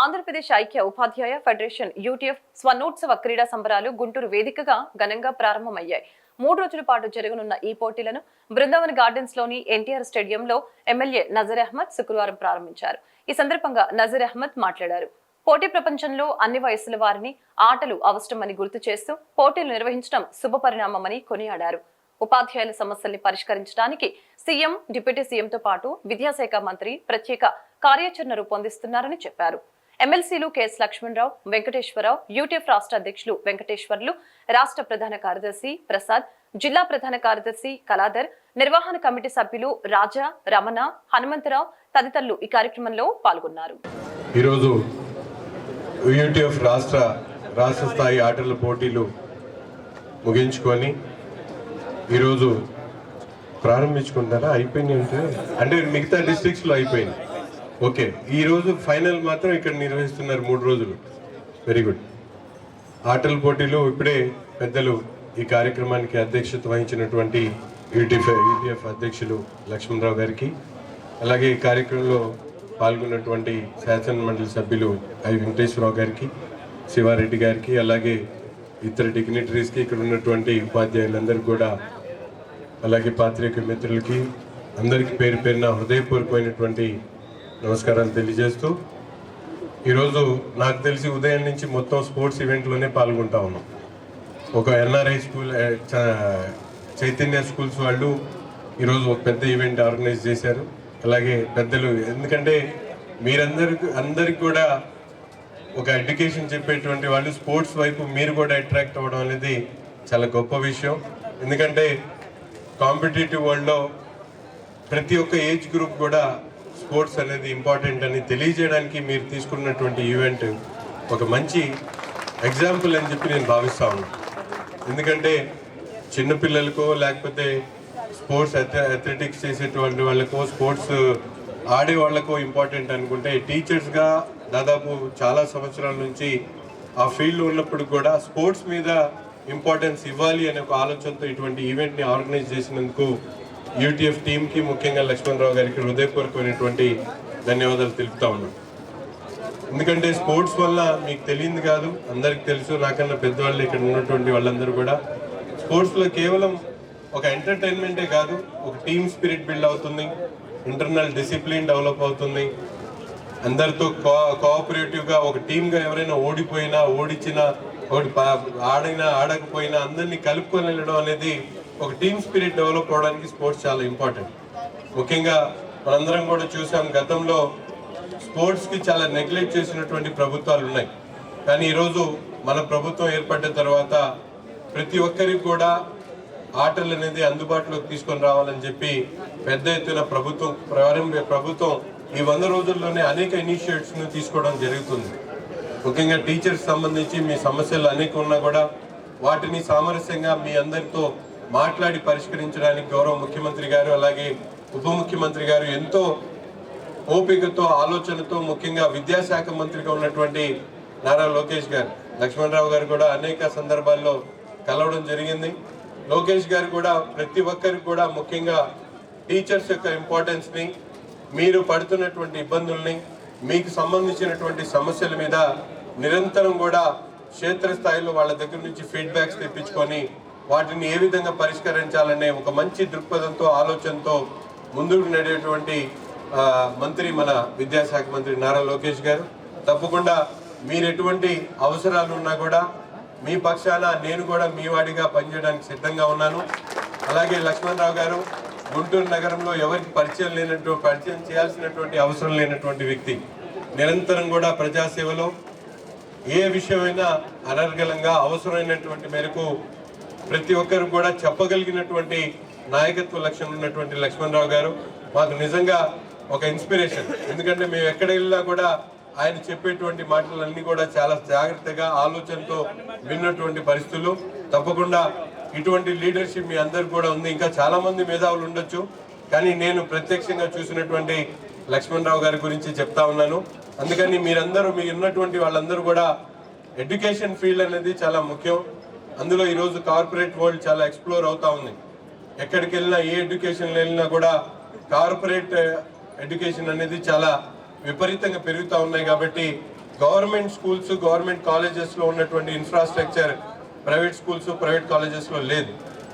ఆంధ్రప్రదేశ్ ఐక్య ఉపాధ్యాయ federation UTF స్వర్ణోత్సవ క్రీడా సంబరాలు గుంటూరు వేదికగా ఘనంగా ప్రారంభమయ్యాయి. మూడు రోజుల పాటు జరగనున్న ఈ పోటీలను బృందావన్ గార్డెన్స్లోని ఎన్టీఆర్ స్టేడియంలో ఎమ్మెల్యే నజర్ అహ్మద్ శుక్రవారం ప్రారంభించారు. ఈ సందర్భంగా నజర్ అహ్మద్ మాట్లాడారు. పోటీ ప్రపంచంలో అన్ని వయసుల వారిని ఆటలు అవసరమని గుర్తు చేస్తూ పోటీలు నిర్వహించడం శుభపరిణామమని కొనియాడారు. ఉపాధ్యాయుల సమస్యల్ని పరిష్కరించడానికి సీఎం డిప్యూటీ సీఎంతో పాటు విద్యాశాఖ మంత్రి ప్రత్యేక కార్యాచరణ రూపొందిస్తున్నారని చెప్పారు. ఎమ్మెల్సీలు కెఎస్ లక్ష్మణరావు వెంకటేశ్వరరావు యూటీఎఫ్ రాష్ట్ర అధ్యక్షులు వెంకటేశ్వర్లు రాష్ట్ర ప్రధాన కార్యదర్శి ప్రసాద్ జిల్లా ప్రధాన కార్యదర్శి కళాధర్ నిర్వహణ కమిటీ సభ్యులు రాజా రమణ హనుమంతరావు తదితరులు ఈ కార్యక్రమంలో పాల్గొన్నారు. ఈరోజు యూటీఎఫ్ రాష్ట్ర రాష్ట్ర స్థాయి ఆటల పోటీలు ముగించుకొని ఈరోజు ప్రారంభించుకుంటారా అయిపోయింది అంటే అంటే మిగతా డిస్ట్రిక్ట్స్లో అయిపోయింది ఓకే. ఈరోజు ఫైనల్ మాత్రం ఇక్కడ నిర్వహిస్తున్నారు మూడు రోజులు. వెరీ గుడ్ ఆటల పోటీలు ఇప్పుడే పెద్దలు ఈ కార్యక్రమానికి అధ్యక్షత వహించినటువంటి యూటీఎఫ్ యూటీఎఫ్ అధ్యక్షులు లక్ష్మణరావు గారికి అలాగే ఈ కార్యక్రమంలో పాల్గొన్నటువంటి శాసన మండలి సభ్యులు ఐ వెంకటేశ్వరరావు గారికి శివారెడ్డి గారికి అలాగే ఇతర డిగ్నిటరీస్కి ఇక్కడ ఉన్నటువంటి ఉపాధ్యాయులందరికీ కూడా అలాగే పాత్రిక మిత్రులకి అందరికీ పేరు పేరున హృదయపూర్వకమైనటువంటి నమస్కారాలు తెలియజేస్తూ ఈరోజు నాకు తెలిసి ఉదయం నుంచి మొత్తం స్పోర్ట్స్ ఈవెంట్లోనే పాల్గొంటా ఉన్నాం. ఒక ఎన్ఆర్ఐ స్కూల్ చ- చైతన్య స్కూల్స్ వాళ్ళు ఈరోజు ఒక పెద్ద ఈవెంట్ ఆర్గనైజ్ చేశారు. అలాగే పెద్దలు ఎందుకంటే మీరందరికి అందరికి కూడా ఒక ఎడ్యుకేషన్ చెప్పేటువంటి వాళ్ళు స్పోర్ట్స్ వైపు మీరు కూడా అట్రాక్ట్ అవ్వడం అనేది చాలా గొప్ప విషయం. ఎందుకంటే కాంపిటేటివ్ వరల్డ్లో ప్రతి ఒక్క ఏజ్ గ్రూప్ కూడా స్పోర్ట్స్ అనేది ఇంపార్టెంట్ అని తెలియజేయడానికి మీరు తీసుకున్నటువంటి ఈవెంట్ ఒక మంచి ఎగ్జాంపుల్ అని చెప్పి నేను భావిస్తా ఉన్నాను ఎందుకంటే చిన్నపిల్లలకో లేకపోతే స్పోర్ట్స్ అథ్లెటిక్స్ చేసేటువంటి వాళ్ళకో స్పోర్ట్స్ ఆడే వాళ్ళకో ఇంపార్టెంట్ అనుకుంటే టీచర్స్గా దాదాపు చాలా సంవత్సరాల నుంచి ఆ ఫీల్డ్లో ఉన్నప్పుడు కూడా స్పోర్ట్స్ మీద ఇంపార్టెన్స్ ఇవ్వాలి అనే ఒక ఆలోచనతో ఇటువంటి ఈవెంట్ని ఆర్గనైజ్ చేసినందుకు యూటీఎఫ్ టీంకి ముఖ్యంగా లక్ష్మణరావు గారికి హృదయపూర్వకమైనటువంటి ధన్యవాదాలు తెలుపుతా ఉన్నాను ఎందుకంటే స్పోర్ట్స్ వల్ల మీకు తెలియదు కాదు అందరికి తెలుసు నాకన్నా పెద్దవాళ్ళు ఇక్కడ ఉన్నటువంటి వాళ్ళందరూ కూడా. స్పోర్ట్స్లో కేవలం ఒక ఎంటర్టైన్మెంటే కాదు ఒక టీమ్ స్పిరిట్ బిల్డ్ అవుతుంది ఇంటర్నల్ డిసిప్లిన్ డెవలప్ అవుతుంది. అందరితో కో కోఆపరేటివ్గా ఒక టీమ్గా ఎవరైనా ఓడిపోయినా ఓడించినా ఒకటి పా- ఆడినా ఆడకపోయినా అందరినీ కలుపుకొని వెళ్ళడం అనేది ఒక టీమ్ స్పిరిట్ డెవలప్ అవడానికి స్పోర్ట్స్ చాలా ఇంపార్టెంట్. ముఖ్యంగా మనందరం కూడా చూసాం గతంలో స్పోర్ట్స్కి చాలా నెగ్లెక్ట్ చేసినటువంటి ప్రభుత్వాలు ఉన్నాయి. కానీ ఈరోజు మన ప్రభుత్వం ఏర్పడ్డ తర్వాత ప్రతి ఒక్కరికి కూడా ఆటలు అనేది అందుబాటులోకి తీసుకొని రావాలని చెప్పి పెద్ద ఎత్తున ప్రభుత్వం ప్రారంభ ప్రభుత్వం ఈ వంద రోజుల్లోనే అనేక ఇనిషియేటివ్స్ను తీసుకోవడం జరుగుతుంది. ముఖ్యంగా టీచర్స్ సంబంధించి మీ సమస్యలు అనేక ఉన్నా కూడా వాటిని సామరస్యంగా మీ అందరితో మాట్లాడి పరిష్కరించడానికి గౌరవ ముఖ్యమంత్రి గారు అలాగే ఉప ముఖ్యమంత్రి గారు ఎంతో ఓపికతో ఆలోచనతో ముఖ్యంగా విద్యాశాఖ మంత్రిగా ఉన్నటువంటి నారా లోకేష్ గారు. లక్ష్మణరావు గారు కూడా అనేక సందర్భాల్లో కలవడం జరిగింది. లోకేష్ గారు కూడా ప్రతి ఒక్కరికి కూడా ముఖ్యంగా టీచర్స్ యొక్క ఇంపార్టెన్స్ని మీరు పడుతున్నటువంటి ఇబ్బందుల్ని మీకు సంబంధించినటువంటి సమస్యల మీద నిరంతరం కూడా క్షేత్రస్థాయిలో వాళ్ళ దగ్గర నుంచి ఫీడ్బ్యాక్స్ తెప్పించుకొని వాటిని ఏ విధంగా పరిష్కరించాలనే ఒక మంచి దృక్పథంతో ఆలోచనతో ముందుకు నడిచేటువంటి మంత్రి మన విద్యాశాఖ మంత్రి నారా లోకేష్ గారు. తప్పకుండా మీరు ఎటువంటి అవసరాలు ఉన్నా కూడా మీ పక్షాన నేను కూడా మీ వాడిగా పనిచేయడానికి సిద్ధంగా ఉన్నాను. అలాగే లక్ష్మణరావు గారు గుంటూరు నగరంలో ఎవరికి పరిచయం లేనటువంటి పరిచయం చేయాల్సినటువంటి అవసరం లేనటువంటి వ్యక్తి. నిరంతరం కూడా ప్రజాసేవలో ఏ విషయమైనా అనర్గళంగా అవసరమైనటువంటి మేరకు ప్రతి ఒక్కరు కూడా చెప్పగలిగినటువంటి నాయకత్వ లక్ష్యం ఉన్నటువంటి లక్ష్మణరావు గారు. మాకు నిజంగా ఒక ఇన్స్పిరేషన్. ఎందుకంటే మేము ఎక్కడ వెళ్ళినా కూడా ఆయన చెప్పేటువంటి మాటలన్నీ కూడా చాలా జాగ్రత్తగా ఆలోచనతో విన్నటువంటి పరిస్థితులు. తప్పకుండా ఇటువంటి లీడర్షిప్ మీ అందరికి కూడా ఉంది. ఇంకా చాలా మంది మేధావులు ఉండొచ్చు. కానీ నేను ప్రత్యక్షంగా చూసినటువంటి లక్ష్మణరావు గారి గురించి చెప్తా ఉన్నాను. అందుకని మీరందరూ మీ ఉన్నటువంటి వాళ్ళందరూ కూడా ఎడ్యుకేషన్ ఫీల్డ్ అనేది చాలా ముఖ్యం. అందులో ఈరోజు కార్పొరేట్ వరల్డ్ చాలా ఎక్స్ప్లోర్ అవుతా ఉంది. ఎక్కడికి వెళ్ళినా ఏ ఎడ్యుకేషన్ వెళ్ళినా కూడా కార్పొరేట్ ఎడ్యుకేషన్ అనేది చాలా విపరీతంగా పెరుగుతూ ఉన్నాయి కాబట్టి గవర్నమెంట్ స్కూల్స్ గవర్నమెంట్ కాలేజెస్లో ఉన్నటువంటి ఇన్ఫ్రాస్ట్రక్చర్ ప్రైవేట్ స్కూల్స్ ప్రైవేట్ కాలేజెస్లో లేదు.